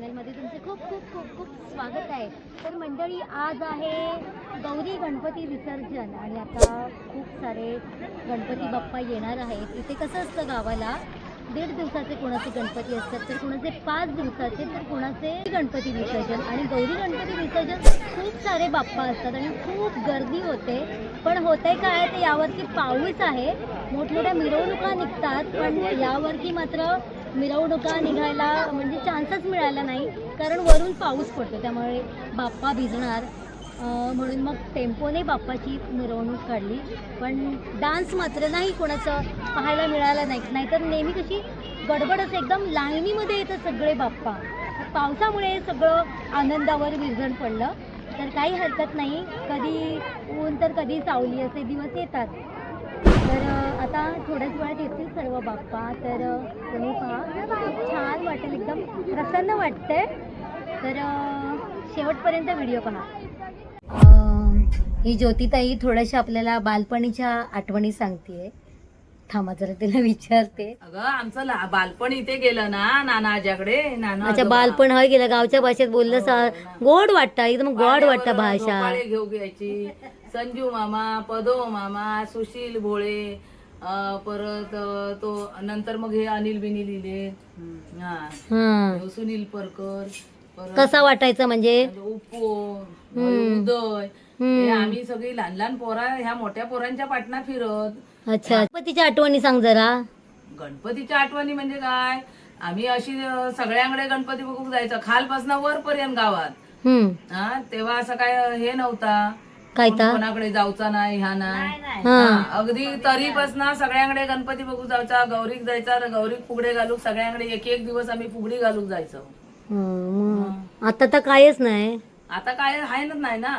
चॅनलमध्ये तुमचे खूप खूप खूप खूप स्वागत आहे. तर मंडळी आज आहे गौरी गणपती विसर्जन आणि आता खूप सारे गणपती बाप्पा येणार आहेत. इथे कसं असतं गावाला दीड दिवसाचे कोणाचे गणपती असतात तर कोणाचे पाच दिवसाचे तर कोणाचे गणपती विसर्जन. आणि गौरी गणपती विसर्जन खूप सारे बाप्पा असतात आणि खूप गर्दी होते. पण होते काय ते यावरती पाऊस आहे. मोठमोठ्या मिरवणुका निघतात पण यावरती मात्र मिरवणुका निघायला म्हणजे चान्सच मिळाला नाही. कारण वरून पाऊस पडतो त्यामुळे बाप्पा भिजणार. म्हणून मग टेम्पोने बाप्पाची मिरवणूक काढली. पण डान्स मात्र नाही कोणाचं पाहायला मिळालं नाही. नाहीतर नेहमी कशी गडबडच एकदम लाईनीमध्ये येतं सगळे बाप्पा. पावसामुळे सगळं आनंदावर विरजण पडलं. तर काही हरकत नाही. कधी ऊन तर कधी सावली असे दिवस येतात. तर आता थोड्याच वेळात येतील सर्व बाप्पा. तर तुम्ही पहा. खूप छान वाटेल एकदम प्रसन्न वाटतंय. तर शेवटपर्यंत व्हिडिओ पहा. ही ज्योतिताई थोड्याशा आपल्याला बालपणीच्या आठवणी सांगतेय. थांबा जरा तिला विचारते. अगं आमचं ला- बालपण इथे गेलं ना नानाच्याकडे नाना अच्छा आजोबा. बालपण हय गेलं गावच्या भाषेत बोललं सा गोड वाटतं एकदम गोड वाटतं पाण्यावर भाषा. झोपाळे घेऊ घ्यायची संजू मामा पदो मामा सुशील भोळे परत तो नंतर मग हे अनिल बिनिल लिहिले हा. हा सुनील परकर परत कसा वाटायचा म्हणजे? उपो हम्म. उदय. हे आम्ही सगळी लहान लहान पोरा ह्या मोठ्या पोरांच्या पाटणा फिरत. अच्छा. गणपतीच्या आठवणी सांग जरा. गणपतीच्या आठवणी म्हणजे काय? आम्ही अशी सगळ्यांकडे गणपती बघूक जायचं. खालपासून वरपर्यंत गावात. हा तेव्हा असं काय हे नव्हता. काय कोण ता? कोणाकडे जाऊचा नाही ह्या नाही. हा. हा, अगदी तरीपासून सगळ्यांकडे गणपती बघू जायचा गौरीक जायचा गौरीक फुगडे घालूक सगळ्यांकडे एक एक दिवस आम्ही फुगडी घालूक जायचो. हं, मग आता तर कायच नाही. आता काय आहे ना नाही ना.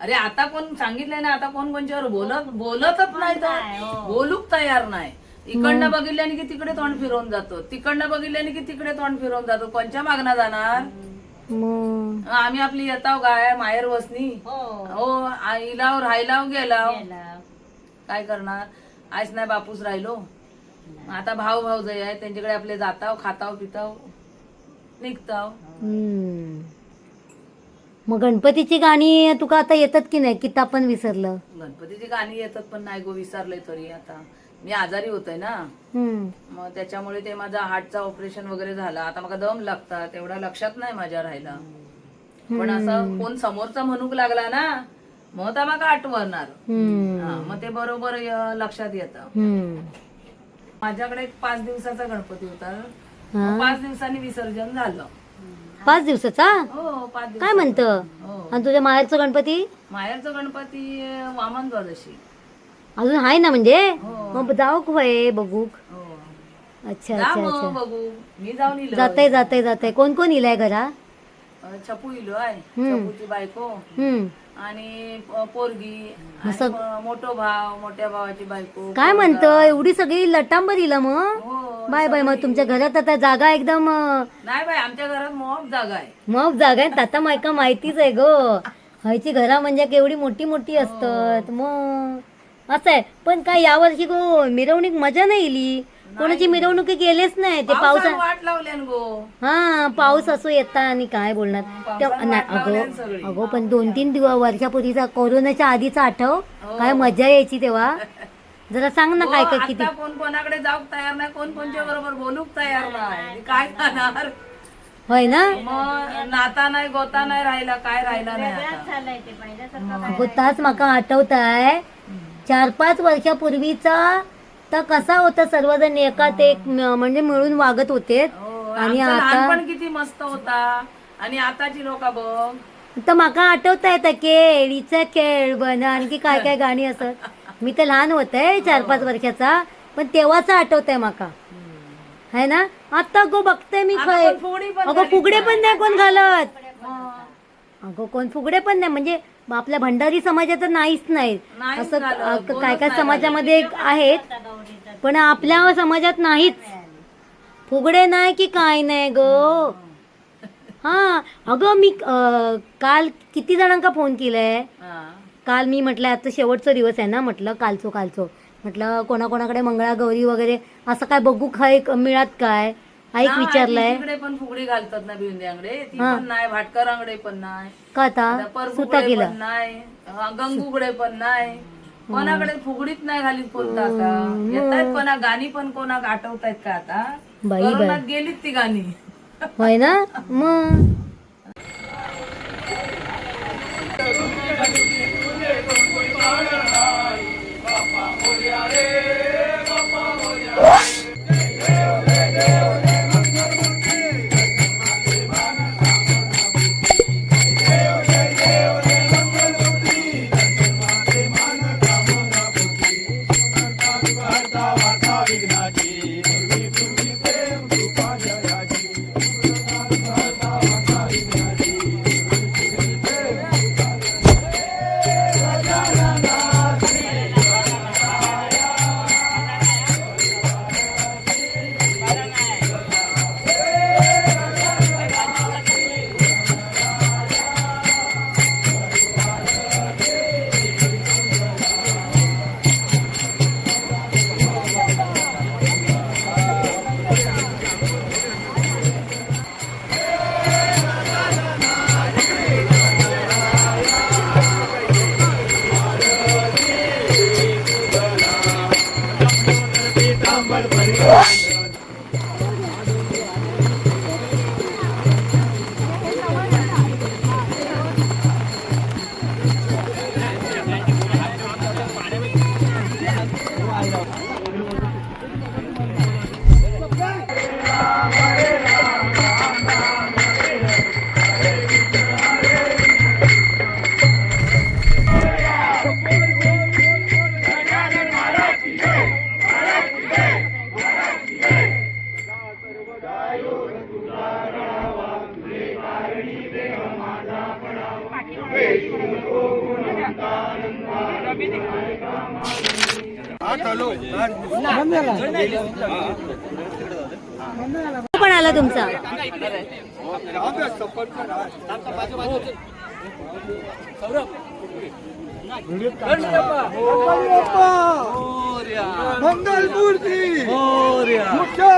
अरे आता कोण सांगितलंय ना आता कोण कोणच्यावर बोलत बोलतच नाही तर बोलूक तयार नाही. इकडनं बघितल्याने की तिकडे तोंड फिरवून जातो. तिकडनं बघितल्याने की तिकडे तोंड फिरवून जातो. कोणच्या मागणं जाणार? मग. आम्ही आपली येताव गाय माहेर वसनी. हो. आईलाव राहिलाव गेलाव. काय करणार? आईच नाही बापूस राहिलो. आता भाऊ भाऊ जे आहे त्यांच्याकडे आपले जाताव खाताव पिताव निघताव. हं. मग गणपतीची गाणी तुका आता येतात की नाही? किता पण विसरलं. गणपतीची गाणी येतात पण नाही गो विसरले तरी आता. मी आजारी होतोय ना. मग त्याच्यामुळे ते माझा हार्टचा ऑपरेशन वगैरे झाला. आता मला दम लागतात एवढा लक्षात नाही माझ्या राहिला पण असं कोण समोरचा म्हणूक लागला ना मग तर मग आठवणार. मग ते बरोबर लक्षात येतं. माझ्याकडे एक पाच दिवसाचा गणपती होता. पाच दिवसांनी विसर्जन झालं. पाच दिवसाचा? हो पाच काय म्हणतं? हो. आणि तुझ्या माहेरचा गणपती? माहेरचा गणपती वामन द्वादशी अजून आहे ना म्हणजे? हो. मग जाऊ होय बघूक हो. अच्छा जा अच्छा मग अच्छा. बघू. मी जाऊन इलो जाते जाते जाते कोण कोण इलाय घरा अं, छपू इलो आहे हम्म. छपूची बायको. हम्म. आणि अं, पोरगी. आणि मोठो भाव मोठ्या भावाची बायको. काय म्हणतं? एवढी सगळी लटांबर इला मग? हो बाय बाय मग तुमच्या घरात आता जागा एकदम अं, नाही बाय आमच्या घरात मोप जागा आहे. मग जागा आहे. आता मायका माहितीच आहे ग. हयची घरा म्हणजे केवढी मोठी मोठी असतात. मग? असं आहे. पण काय यावर्षी गो मिरवणूक मजा नाही इली कोणाची मिरवणुकी गेलेच नाही. ते पावसानं पावसा वाट लावल्यान गो. हा पाऊस असो येता आणि काय बोलणार. नाही, अगो. अगो पण दोन तीन दिवस वर्षापूर्वीचा कोरोनाच्या आधीचा आठव. काय मजा यायची तेव्हा. जरा सांग ना काय काय हो, किती आता कोण कोणाकडे जाऊक तयार नाही कोण कोणच्या बरोबर बोलूक तयार नाही. काय करणार? होय ना? मग नाता नाही गोता नाही राहिला काय राहिला नाही आता. अगो ताच म्हाका आठवताय. चार पाच वर्षापूर्वीचा तर कसा होता सर्वजण एकात एक म्हणजे मिळून वागत होते. हो, आणि आता लहानपण किती मस्त होता. आणि आताची लोक बघ. तर म्हाका आठवता येता केळीचा खेळ बन आणखी काय काय गाणी असत मी तर लहान होते चार पाच वर्षाचा. पण तेव्हाच आठवत आहे माका है ना? आता गो बघते मी पण अगो फुगडे पण नाही कोण घालत. अगो कोण फुगडे पण नाही. म्हणजे आपल्या भंडारी समाजात तर नाहीच नाही. असं अ, काय काय नाही. समाजामध्ये आहेत पण आपल्या समाजात नाहीच. फुगडे नाही की काय नाही ग? हा. अगं मी अ, काल किती जणांका फोन केलाय? हा. काल मी म्हटलं आता शेवटचा दिवस आहे ना म्हटलं कालचो कालचो. म्हटलं कोणाकोणाकडे मंगळागौरी वगैरे असं काय बघू खाय मिळत काय? ऐक विचारलंय. तिकडे पण फुगडी घालतात ना भिवंड्यांकडे ती हा. पण नाही भाटकरांकडे पण नाही. का आता? सुता केलं पण नाही. हा, गंगूकडे पण नाही. कोणाकडे फुगडीत नाही घालीत बोलता आता. येतायत कोणा गाणी पण कोणा आठवतायत का आता? बाई बाई. कोरोनात गेलीत ती गाणी. होय ना? मग? पण आला तुमचा. मंगलमूर्ती. पुढच्या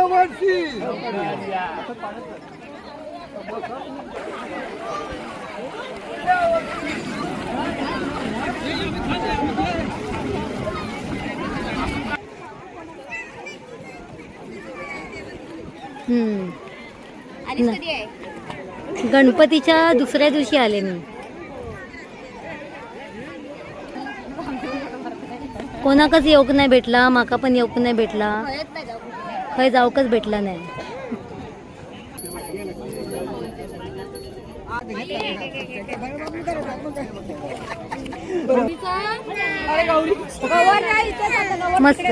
गणपतीच्या दुसऱ्या दिवशी आले मी. कोणाकच येऊक नाही भेटला माका पण येऊक नाही भेटला. खंय जाऊकच भेटला नाही. मस्त.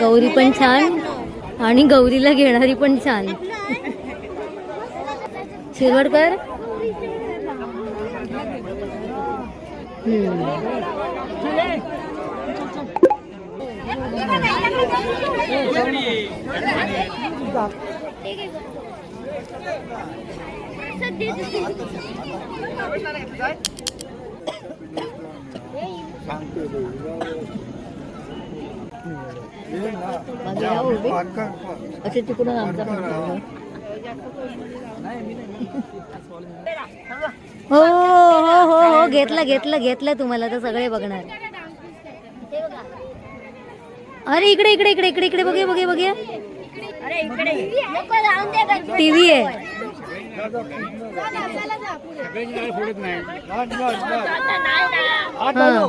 गौरी पण छान आणि गौरीला घेणारी पण छान. शिरवडकर. मागे उभे. तिकडून आमचा पण. हो हो हो हो घेतलं घेतलं घेतलं तुम्हाला तर सगळे बघणार. अरे इकडे इकडे इकडे इकडे इकडे बघे बघे बघे टीव्ही आहे. आलो आलो.